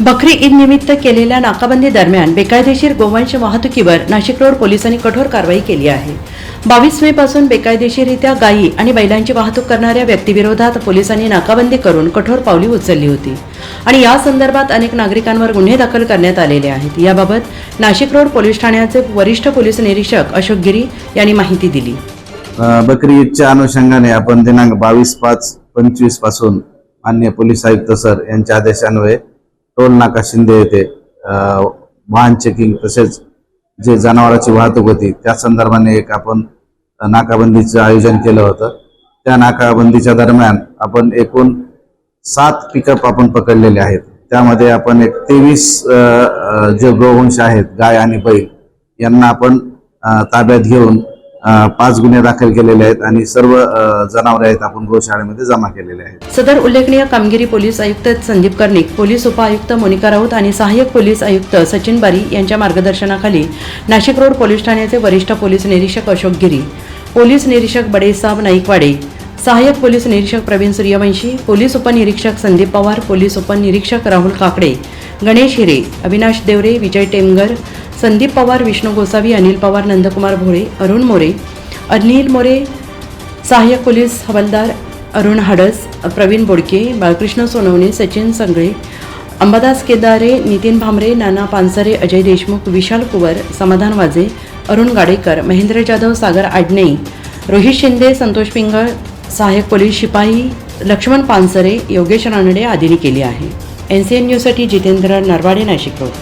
बकरी ईद निमित्त केलेल्या नाकाबंदी दरम्यान बेकायदेशीर गोवंश वाहतुकीवर नाशिक रोड पोलिसांनी कठोर कारवाई केली आहे. बावीस मे पासून बेकायदेशीररित्या गायी आणि बैलांची वाहतूक करणाऱ्या व्यक्तीविरोधात पोलिसांनी नाकाबंदी करून कठोर पावली उचलली होती आणि या संदर्भात अनेक नागरिकांवर गुन्हे दाखल करण्यात आलेले आहेत. याबाबत नाशिक रोड पोलीस ठाण्याचे वरिष्ठ पोलीस निरीक्षक अशोक गिरी यांनी माहिती दिली. बकरी ईदच्या अनुषंगाने आपण दिनांक बावीस पाच पंचवीसपासून मान्य पोलीस आयुक्त सर यांच्या आदेशान्वये टोल नाका शिंदे येथे वाहन चेकिंग तसेच जे जनावरांची वाहतूक होती त्या संदर्भाने एक आपण नाकाबंदीचं आयोजन केलं होतं. त्या नाकाबंदीच्या दरम्यान आपण एकूण सात पिकअप आपण पकडलेले आहेत. त्यामध्ये आपण एक तेवीस जे गोवंश आहेत गाय आणि बैल यांना आपण ताब्यात घेऊन पाच गुन्हे दाखल केलेले आहेत आणि सर्व जनावरे आहेत आपण गोशाळेमध्ये जमा केलेले आहेत. सदर उल्लेखनीय कामगिरी पोलीस आयुक्त संदीप कर्णिक पोलीस उपआयुक्त मोनिका राऊत आणि सहाय्यक पोलीस आयुक्त सचिन बारी यांच्या मार्गदर्शनाखाली नाशिक रोड पोलीस ठाण्याचे वरिष्ठ पोलीस निरीक्षक अशोक गिरी पोलीस निरीक्षक बडेसाब नाईकवाडे सहाय्यक पोलीस निरीक्षक प्रवीण सूर्यवंशी पोलीस उपनिरीक्षक संदीप पवार पोलीस उपनिरीक्षक राहुल काकडे गणेश हिरे अविनाश देवरे विजय टेमगर संदीप पवार विष्णू गोसावी अनिल पवार नंदकुमार भोळे अरुण मोरे अनिल मोरे सहाय्यक पोलीस हवालदार अरुण हाडस प्रवीण बोडके बाळकृष्ण सोनवणे सचिन संगळे अंबादास केदारे नितीन भामरे नाना पानसरे अजय देशमुख विशाल कुवर समाधान वाजे अरुण गाडेकर महेंद्र जाधव सागर आडणे रोहित शिंदे संतोष पिंगळ सहाय्यक पोलीस शिपाई लक्ष्मण पानसरे योगेश रानडे आदींनी केली आहे. एन सी एन न्यूजसाठी जितेंद्र नरवाडे नाशिक रोड.